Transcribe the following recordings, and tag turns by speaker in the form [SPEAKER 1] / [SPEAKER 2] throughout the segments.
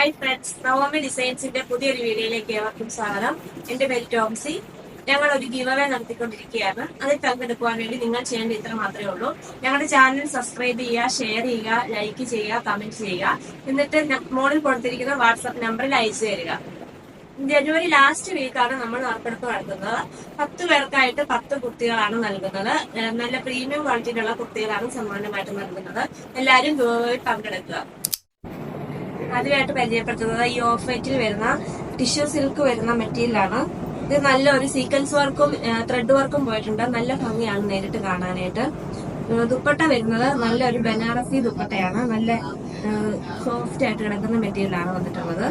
[SPEAKER 1] Hi friends Naomi ഡിസൈൻസിന്റെ പുതിയൊരു വീഡിയോയിലേക്ക് ഏവർക്കും സ്വാഗതം. എന്റെ പേര് ടോംസി. ഞങ്ങൾ ഒരു ഗീവ് അവേ നടത്തിക്കൊണ്ടിരിക്കുകയാണ്. അതിൽ പങ്കെടുക്കുവാൻ വേണ്ടി നിങ്ങൾ ചെയ്യേണ്ട ഇത്ര മാത്രമേ ഉള്ളൂ. ഞങ്ങളുടെ ചാനൽ സബ്സ്ക്രൈബ് ചെയ്യുക ഷെയർ ചെയ്യുക ലൈക്ക് ചെയ്യുക കമന്റ് ചെയ്യുക. എന്നിട്ട് മോളിൽ കൊടുത്തിരിക്കുന്ന വാട്സാപ്പ് നമ്പറിൽ അയച്ചു തരിക. ജനുവരി ലാസ്റ്റ് വീക്കാണ് നമ്മൾ നറുക്കെടുപ്പ് നടത്തുന്നത്. പത്ത് പേർക്കായിട്ട് പത്ത് കുട്ടികളാണ് നൽകുന്നത്. നല്ല പ്രീമിയം ക്വാളിറ്റിയിലുള്ള കുട്ടികളാണ് സമ്മാനമായിട്ട് നൽകുന്നത്. എല്ലാവരും പങ്കെടുക്കുക. ആദ്യമായിട്ട് പരിചയപ്പെടുത്തുന്നത് ഈ ഓഫ് വൈറ്റിൽ വരുന്ന ടിഷ്യൂ സിൽക്ക് വരുന്ന മെറ്റീരിയലാണ്. ഇത് നല്ല ഒരു സീക്വൻസ് വർക്കും ത്രെഡ് വർക്കും പോയിട്ടുണ്ട്. നല്ല ഭംഗിയാണ് നേരിട്ട് കാണാനായിട്ട്. ദുപ്പട്ട വരുന്നത് നല്ല ഒരു ബനാറസി ദുപ്പട്ടയാണ്. നല്ല സോഫ്റ്റ് ആയിട്ട് കിടക്കുന്ന മെറ്റീരിയലാണ് വന്നിട്ടുള്ളത്.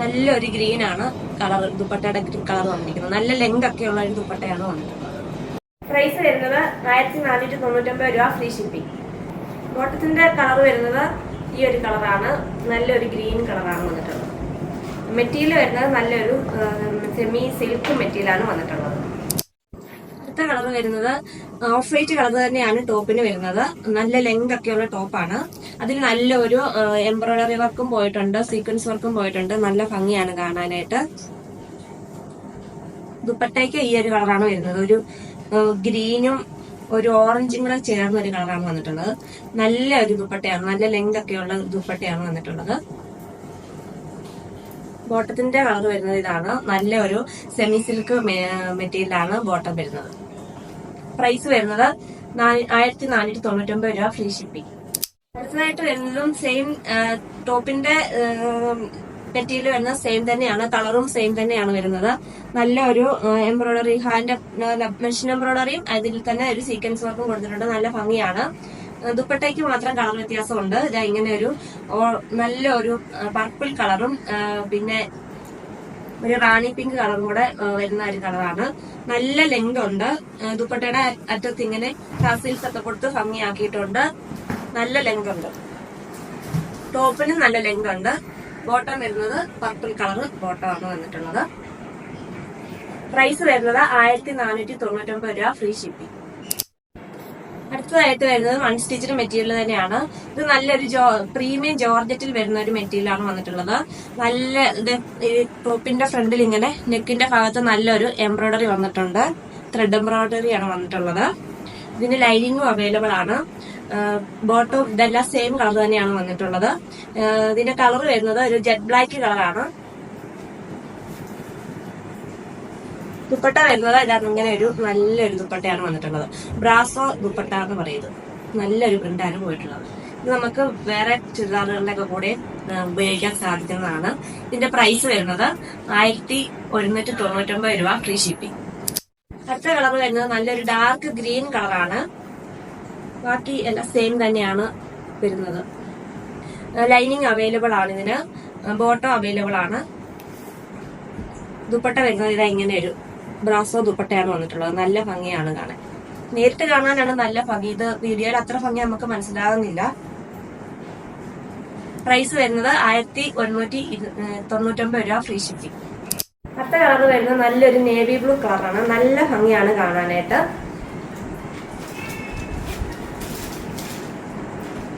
[SPEAKER 1] നല്ലൊരു ഗ്രീൻ ആണ് കളർ ദുപ്പട്ടയുടെ കളർ വന്നിരിക്കുന്നത്. നല്ല ലെങ്ത് ഒക്കെ ഉള്ള ഒരു ദുപ്പട്ടയാണ് വന്നിട്ടുള്ളത്. പ്രൈസ് വരുന്നത് ആയിരത്തി നാനൂറ്റി തൊണ്ണൂറ്റൊമ്പത് രൂപ ഫ്രീ ഷിപ്പിംഗ് ബോട്ടത്തിന്റെ കളർ വരുന്നത് ഈ ഒരു കളറാണ് നല്ലൊരു ഗ്രീൻ കളറാണ് വന്നിട്ടുള്ളത്. മെറ്റീരിയൽ വരുന്നത് നല്ലൊരു സെമി സിൽക്ക് മെറ്റീരിയലാണ് വന്നിട്ടുള്ളത്. അടുത്ത കളർ വരുന്നത് ഓഫ് വൈറ്റ് കളർ തന്നെയാണ് ടോപ്പിന് വരുന്നത്. നല്ല ലെങ്ത് ഒക്കെയുള്ള ടോപ്പാണ്. അതിൽ നല്ലൊരു എംബ്രോയിഡറി വർക്കും പോയിട്ടുണ്ട് സീക്വൻസ് വർക്കും പോയിട്ടുണ്ട്. നല്ല ഭംഗിയാണ് കാണാനായിട്ട്. ദുപ്പട്ടയ്ക്ക് ഈ ഒരു കളറാണ് വരുന്നത്. ഒരു ഗ്രീനും ഒരു ഓറഞ്ചും കൂടെ ചേർന്ന ഒരു കളറാണ് വന്നിട്ടുള്ളത്. നല്ല ഒരു ദുപ്പട്ടയാണ് നല്ല ലെങ്ത് ഒക്കെ ഉള്ള ദുപ്പട്ടയാണ് വന്നിട്ടുള്ളത്. ബോട്ടത്തിന്റെ കളർ വരുന്നത് ഇതാണ്. നല്ല ഒരു സെമി സിൽക്ക് മെറ്റീരിയലാണ് ബോട്ടം വരുന്നത്. പ്രൈസ് വരുന്നത് ആയിരത്തി നാനൂറ്റി തൊണ്ണൂറ്റൊമ്പത് രൂപ ഫ്രീ ഷിപ്പിംഗ് അടുത്തതായിട്ട് വരുന്നതും സെയിം ടോപ്പിന്റെ മെറ്റീരിയൽ വരുന്നത് സെയിം തന്നെയാണ് കളറും സെയിം തന്നെയാണ് വരുന്നത്. നല്ല ഒരു എംബ്രോയിഡറി ഹാൻഡ് മെഷീൻ എംബ്രോയിഡറിയും അതിൽ തന്നെ ഒരു സീക്വൻസ് വർക്കും കൊടുത്തിട്ടുണ്ട്. നല്ല ഭംഗിയാണ്. ദുപ്പട്ടയ്ക്ക് മാത്രം കളർ വ്യത്യാസമുണ്ട്. ഇതാ ഇങ്ങനെ ഒരു നല്ല ഒരു പർപ്പിൾ കളറും പിന്നെ ഒരു റാണി പിങ്ക് കളറും കൂടെ വരുന്ന ഒരു കളറാണ് നല്ല ലെങ്ത് ഉണ്ട്. ദുപ്പട്ടയുടെ അറ്റത്ത് ഇങ്ങനെ ടാസിൽസ് ഒക്കെ കൊടുത്ത് ഭംഗിയാക്കിയിട്ടുണ്ട്. നല്ല ലെങ്ത് ഉണ്ട്. ടോപ്പിനും നല്ല ലെങ്ത് ഉണ്ട്. ബോട്ടം വരുന്നത് പർപ്പിൾ കളർ ബോട്ടമാണ് വന്നിട്ടുള്ളത്. പ്രൈസ് വരുന്നത് ആയിരത്തി നാനൂറ്റി തൊണ്ണൂറ്റൊമ്പത് രൂപ ഫ്രീ ഷിപ്പിംഗ്. അടുത്തതായിട്ട് വരുന്നത് വൺ സ്റ്റിച്ചിന് മെറ്റീരിയൽ തന്നെയാണ്. ഇത് നല്ലൊരു ജോ പ്രീമിയം ജോർജറ്റിൽ വരുന്ന ഒരു മെറ്റീരിയൽ ആണ് വന്നിട്ടുള്ളത്. നല്ല ടോപ്പിന്റെ ഫ്രണ്ടിൽ ഇങ്ങനെ നെക്കിന്റെ ഭാഗത്ത് നല്ലൊരു എംബ്രോയിഡറി വന്നിട്ടുണ്ട്. ത്രെഡ് എംബ്രോയിഡറി ആണ് വന്നിട്ടുള്ളത്. ഇതിന് ലൈനിങ്ങും അവൈലബിൾ ആണ്. ബോട്ടം ഇതെല്ലാം സെയിം കളർ തന്നെയാണ് വന്നിട്ടുള്ളത്. ഇതിന്റെ കളർ വരുന്നത് ഒരു ജെറ്റ് ബ്ലാക്ക് കളറാണ് ദുപ്പട്ട വരുന്നത് ഇതാണ് ഇങ്ങനെ ഒരു നല്ലൊരു ദുപ്പട്ടയാണ് വന്നിട്ടുള്ളത്. ബ്രാസോ ദുപ്പട്ട എന്ന് പറയുന്നത്. നല്ലൊരു പ്രിന്റാണ് പോയിട്ടുള്ളത്. ഇത് നമുക്ക് വേറെ ചുരിദാറുകളിലൊക്കെ കൂടെ ഉപയോഗിക്കാൻ സാധിക്കുന്നതാണ്. ഇതിന്റെ പ്രൈസ് വരുന്നത് ആയിരത്തി ഒരുന്നൂറ്റി തൊണ്ണൂറ്റൊമ്പത് രൂപ ഫ്രീ ഷിപ്പിംഗ് അടുത്ത കളർ വരുന്നത് നല്ലൊരു ഡാർക്ക് ഗ്രീൻ കളറാണ് ബാക്കി എല്ലാം സെയിം തന്നെയാണ് വരുന്നത്. ലൈനിങ് അവൈലബിൾ ആണ് ഇതിന്. ബോട്ടം അവൈലബിൾ ആണ്. ദുപ്പട്ട വരുന്നത് ഇതാ ഇങ്ങനെ ഒരു ബ്രാസോ ദുപ്പട്ടയാണ് വന്നിട്ടുള്ളത്. നല്ല ഭംഗിയാണ് കാണാൻ. നേരിട്ട് കാണാനാണ് നല്ല ഭംഗി. ഇത് വീഡിയോയിൽ അത്ര ഭംഗി നമുക്ക് മനസ്സിലാകുന്നില്ല പ്രൈസ് വരുന്നത് ആയിരത്തി ഒരുന്നൂറ്റി തൊണ്ണൂറ്റൊമ്പത് രൂപ ഫ്രീ ഷിപ്പിംഗ് അടുത്ത കളർ വരുന്നത് നല്ലൊരു നേവി ബ്ലൂ കളറാണ് നല്ല ഭംഗിയാണ് കാണാനായിട്ട്.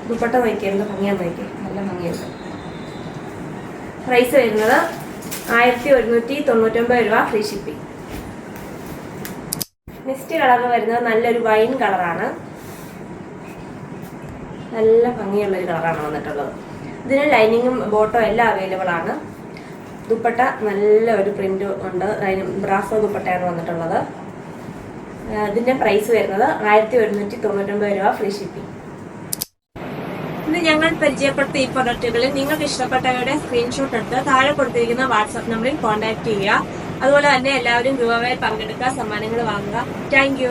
[SPEAKER 1] ദുപ്പട്ട നോക്കിയാൽ എന്ത് ഭംഗിയാന്ന് നല്ല ഭംഗിയുണ്ട്. പ്രൈസ് വരുന്നത് ആയിരത്തി ഒരുന്നൂറ്റി തൊണ്ണൂറ്റൊമ്പത് രൂപ ഫ്രീ ഷിപ്പിംഗ് നെക്സ്റ്റ് കളർ വരുന്നത് നല്ലൊരു വൈൻ കളറാണ് നല്ല ഭംഗിയുള്ള ഒരു കളറാണ് വന്നിട്ടുള്ളത്. ഇതിന് ലൈനിങ്ങും ബോട്ടോ എല്ലാം അവൈലബിൾ ആണ്. ദുപ്പട്ട നല്ല ഒരു പ്രിന്റ് ഉണ്ട് ബ്രാസോ ദുപ്പട്ടയാണ് വന്നിട്ടുള്ളത്. ഇതിന്റെ പ്രൈസ് വരുന്നത് ആയിരത്തി ഒരുന്നൂറ്റി തൊണ്ണൂറ്റൊമ്പത് രൂപ ഫ്രീ ഷിപ്പിംഗ് ഇന്ന് ഞങ്ങൾ പരിചയപ്പെടുത്തിയ ഈ പ്രൊഡക്റ്റുകളിൽ നിങ്ങൾക്ക് ഇഷ്ടപ്പെട്ടവയുടെ സ്ക്രീൻഷോട്ട് എടുത്ത് താഴെ കൊടുത്തിരിക്കുന്ന വാട്സാപ്പ് നമ്പറിൽ കോൺടാക്ട് ചെയ്യുക. അതുപോലെ തന്നെ എല്ലാവരും ഗ്രൂവായി പങ്കെടുക്കുക സമ്മാനങ്ങൾ വാങ്ങുക. താങ്ക്